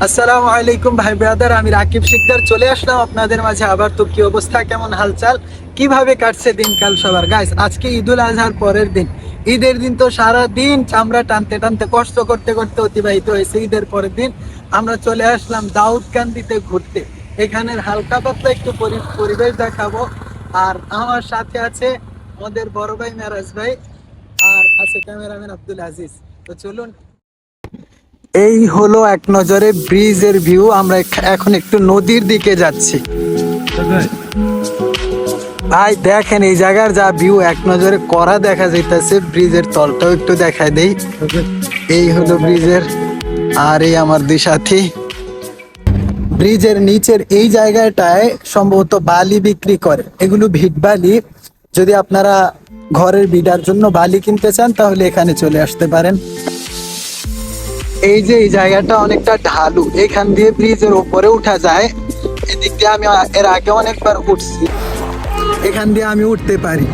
আসসালামু আলাইকুম ভাই ব্রাদার, আমি রাকিব শিকদার। চলে আসলাম আপনাদের মাঝে আবার। তো কি অবস্থা, কেমন হালচাল? কীভাবে কাটছে দিনকাল সবার? গাইস আজকে ঈদুল আজহার পরের দিন। ঈদের দিন তো সারা দিন চামড়া টানতে টানতে, কষ্ট করতে করতে অতিবাহিত হয়েছে ঈদের পরের দিন। আমরা চলে আসলাম দাউদকান্দিতে ঘুরতে। এখানের হালকা পাতলা একটু পরি- পরিবেশ দেখাবো। আর আমার সাথে আছে আমাদের বড় ভাই মেরাজ ভাই, আর আছে ক্যামেরাম্যান আব্দুল আজিজ। তো চলুন এই হলো এক নজরে ব্রিজের ভিউ। আমরা এখন একটু নদীর দিকে যাচ্ছি। ভাই, দেখেন এই জায়গার যা ভিউ, এক নজরে করা দেখা যাইতেছে। ব্রিজের তলটাও একটু দেখায় দেই। এই হলো ব্রিজের। আর এই আমার দুই সাথী। ব্রিজের নিচের এই জায়গাটায় সম্ভবত বালি বিক্রি করে। এগুলো ভিট বালি। যদি আপনারা ঘরের বিডার জন্য বালি কিনতে চান, তাহলে এখানে চলে আসতে পারেন। এই যে এই জায়গাটা অনেকটা ঢালু, এখান দিয়ে ব্রিজের উপরে উঠা যায়। এদিক দিয়ে আমি এর আগে অনেকবার উঠছি। এখান দিয়ে আমি উঠতে পারি।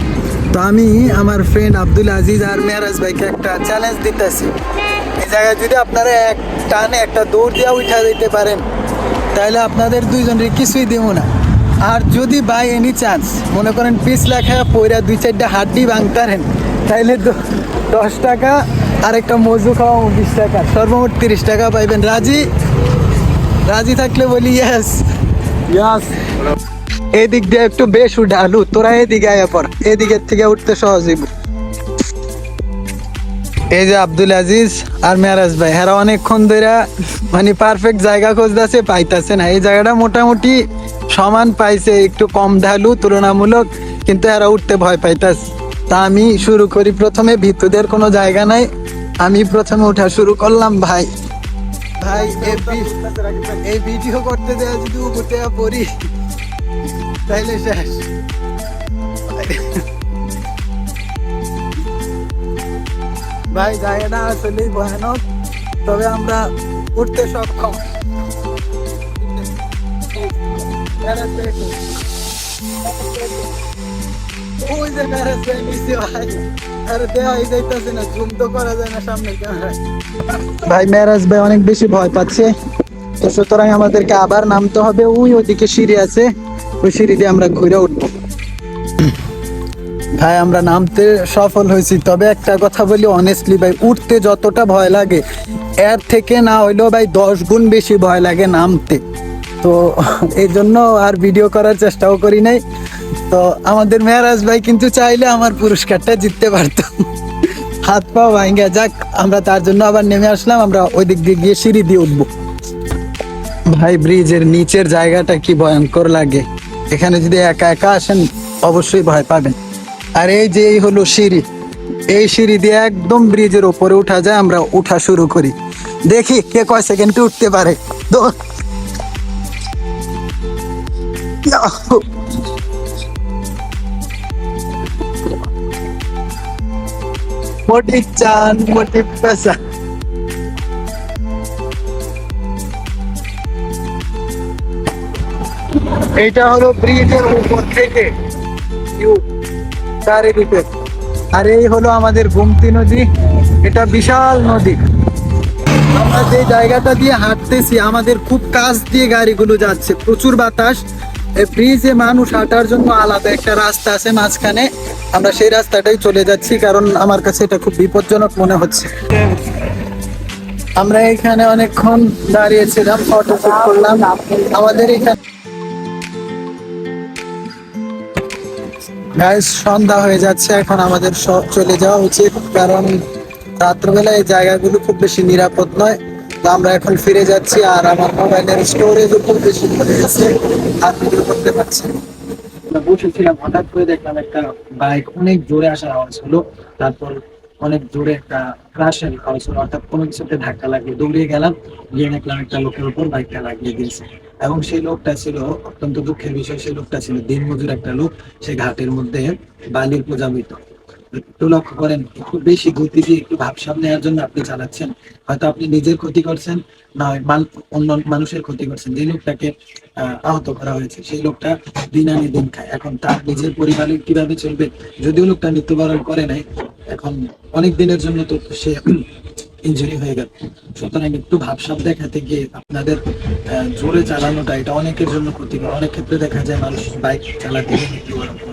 তো আমি আমার ফ্রেন্ড আব্দুল আজিজ আর মেরাজ ভাইকে একটা চ্যালেঞ্জ দিতেছি। এই জায়গায় যদি আপনারা এক টানে একটা দৌড় দিয়ে উঠা দিতে পারেন, তাহলে আপনাদের দুইজনের কিছুই দেবো না। আর যদি বাই এনি চান্স মনে করেন পিস লেখা পয়রা দুই চারটা হাড্ডি ভাঙতারেন তাইলে দশ টাকা আর একটা মজু খাওয়া বিশ টাকা। সর্বমোট তিরিশ টাকা পাইবেন। রাজি? রাজি থাকলে বলি ইয়াস ইয়াস এদিক দিয়ে একটু বেশ উঠালু তোরা এদিকে আয়া পর। এদিকের থেকে উঠতে সহজ হইব। এই যে আব্দুল আজিজ আর মেরাজ ভাই হেরা অনেকক্ষণ ধরে মানে পারফেক্ট জায়গা খুঁজতেছে, পাইতাছে না। এই জায়গাটা মোটামুটি সমান পাইছে, একটু কম ঢালু তুলনামূলক, কিন্তু এরা উঠতে ভয় পাইতাছে। তা আমি শুরু করি। প্রথমে ভিতুদের কোনো জায়গা নাই। আমি প্রথমে উঠা শুরু করলাম, ভাই। ভাই এই ভিডিও করতে দেওয়া যদি উপরে পড়ি, তাইলে শেষ। ভাই, জায়গাটা আসলেই ভয়ানক। তবে আমরা উঠতে সক্ষম। ওই যে ভাই। নিচে ভাই ভাই, মেরাজ ভাই অনেক বেশি ভয় পাচ্ছে। তো সুতরাং আমাদেরকে আবার নামতে হবে। ওই ওদিকে সিঁড়ি আছে। ওই সিঁড়ি দিয়ে আমরা ঘুরে উঠবো। ভাই, আমরা নামতে সফল হয়েছি। তবে একটা কথা বলি অনেস্টলি ভাই, উঠতে যতটা ভয় লাগে, এর থেকে না হইলেও ভাই, দশ গুণ বেশি ভয় লাগে নামতে। তো এই জন্য আর ভিডিও করার চেষ্টাও করি নাই। তো আমাদের মেহরাজ ভাই কিন্তু চাইলে আমার পুরস্কারটা জিততে পারতাম হাত পা ভাঙ্গা যাক, আমরা তার জন্য আবার নেমে আসলাম, আমরা ওই দিক দিয়ে গিয়ে সিঁড়ি দিয়ে উঠবো। ভাই, ব্রিজের নিচের জায়গাটা কি ভয়ঙ্কর লাগে। এখানে যদি একা একা আসেন, অবশ্যই ভয় পাবেন। আর এই যে এই হলো সিঁড়ি, এই সিঁড়ি দিয়ে একদম ব্রিজের উপরে উঠা যায়, আমরা উঠা শুরু করি। দেখি কে কয় সেকেন্ডে উঠতে পারে। দৌড়। ইয়াহু। মোটি চান মোটি পেশা এইটা হলো ব্রিজের উপর থেকে। চারিদিকে আর এই হলো আমাদের গুমতি নদী। এটা বিশাল নদী। আমরা যে জায়গাটা দিয়ে হাঁটতেছি, আমাদের খুব কাছ দিয়ে গাড়িগুলো যাচ্ছে। প্রচুর বাতাস। এই ব্রিজে মানুষ হাঁটার জন্য আলাদা একটা রাস্তা আছে মাঝখানে। আমরা সেই রাস্তাটাই চলে যাচ্ছি কারণ আমার কাছে এটা খুব বিপজ্জনক মনে হচ্ছে। আমরা এখানে অনেকক্ষণ দাঁড়িয়েছিলাম ফটো শুট করলাম। আমাদের এখানে গাইস সন্ধ্যা হয়ে যাচ্ছে, এখন আমাদের সব চলে যাওয়া উচিত। কারণ রাত্রবেলা এই জায়গাগুলো খুব বেশি নিরাপদ নয়। আমরা এখন ফিরে যাচ্ছি আর আমার মোবাইলের স্টোরেজও খুব বেশি পড়ে গেছে আর ভিডিও করতে পারছি বসেছিলাম, হঠাৎ করে দেখলাম একটা বাইক অনেক জোরে আসার আওয়াজ হলো, তারপর অনেক জোরে একটা ক্রাশের আওয়াজ হলো, অর্থাৎ কোনো কিছুতে ধাক্কা লাগিয়ে দৌড়িয়ে গেলাম, গিয়ে দেখলাম একটা লোকের উপর বাইকটা লাগিয়ে দিয়েছে। এবং সেই লোকটা ছিল অত্যন্ত দুঃখের বিষয়, সেই লোকটা ছিল দিনমজুর একটা লোক, সে ঘাটের মধ্যে বালির পূজামিত একটু লক্ষ্য করেন খুব বেশি গতি দিয়ে একটু ভাবসাব নেওয়ার জন্য আপনি চালাচ্ছেন। হয়তো আপনি নিজের ক্ষতি করছেন না অন্য মানুষের ক্ষতি করছেন। যে লোকটাকে আহ, আহত করা হয়েছে সেই লোকটা দিন আনি দিন খায়। এখন তার নিজের পরিবারে কীভাবে চলবে যদিও লোকটা মৃত্যুবরণ করে নাই এখন অনেক দিনের জন্য তো সে ইঞ্জুরি হয়ে গেল। সুতরাং একটু ভাবসাব দেখাতে গিয়ে আপনাদের জোরে চালানোটা এটা অনেকের জন্য ক্ষতিকর। অনেক ক্ষেত্রে দেখা যায় মানুষ বাইক চালাতে মৃত্যুবরণ করে।